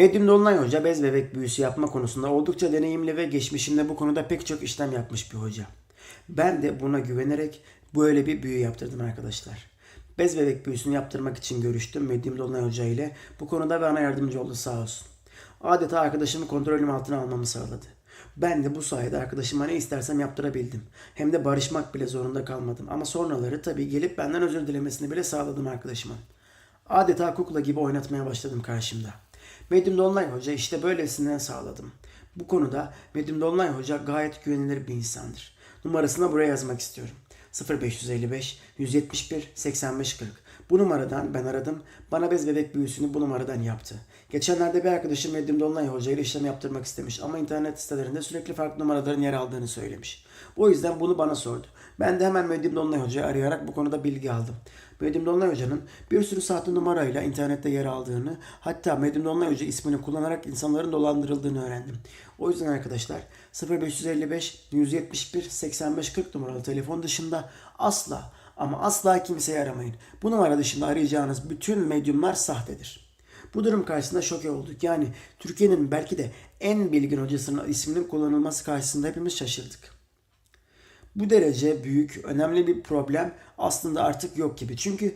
Medyum Dolunay Hoca bez bebek büyüsü yapma konusunda oldukça deneyimli ve geçmişinde bu konuda pek çok işlem yapmış bir hoca. Ben de buna güvenerek böyle bir büyü yaptırdım arkadaşlar. Bez bebek büyüsünü yaptırmak için görüştüm Medyum Dolunay Hoca ile. Bu konuda bana yardımcı oldu sağ olsun. Adeta arkadaşımı kontrolüm altına almamı sağladı. Ben de bu sayede arkadaşıma ne istersem yaptırabildim. Hem de barışmak bile zorunda kalmadım. Ama sonraları tabii gelip benden özür dilemesini bile sağladım arkadaşıma. Adeta kukla gibi oynatmaya başladım karşımda. Medyum Dolunay Hoca işte böylesinden sağladım. Bu konuda Medyum Dolunay Hoca gayet güvenilir bir insandır. Numarasını buraya yazmak istiyorum. 0555 171 85 40. Bu numaradan ben aradım. Bana bez bebek büyüsünü bu numaradan yaptı. Geçenlerde bir arkadaşım Medyum Dolunay Hoca ile işlem yaptırmak istemiş ama internet sitelerinde sürekli farklı numaraların yer aldığını söylemiş. O yüzden bunu bana sordu. Ben de hemen Medyum Dolunay Hoca'yı arayarak bu konuda bilgi aldım. Medyum Dolunay Hoca'nın bir sürü sahte numarayla internette yer aldığını, hatta Medyum Dolunay Hoca ismini kullanarak insanların dolandırıldığını öğrendim. O yüzden arkadaşlar 0555 171 85 40 numaralı telefon dışında asla ama asla kimseyi aramayın. Bu numara dışında arayacağınız bütün medyumlar sahtedir. Bu durum karşısında şoke olduk. Yani Türkiye'nin belki de en bilgin hocasının isminin kullanılması karşısında hepimiz şaşırdık. Bu derece büyük, önemli bir problem aslında artık yok gibi. Çünkü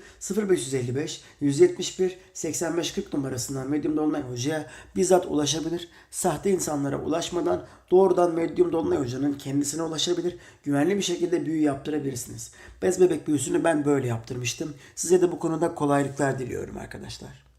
0555 171 85 40 numarasından Medyum Dolunay Hoca'ya bizzat ulaşabilir. Sahte insanlara ulaşmadan doğrudan Medyum Dolunay Hoca'nın kendisine ulaşabilir. Güvenli bir şekilde büyü yaptırabilirsiniz. Bez bebek büyüsünü ben böyle yaptırmıştım. Size de bu konuda kolaylıklar diliyorum arkadaşlar.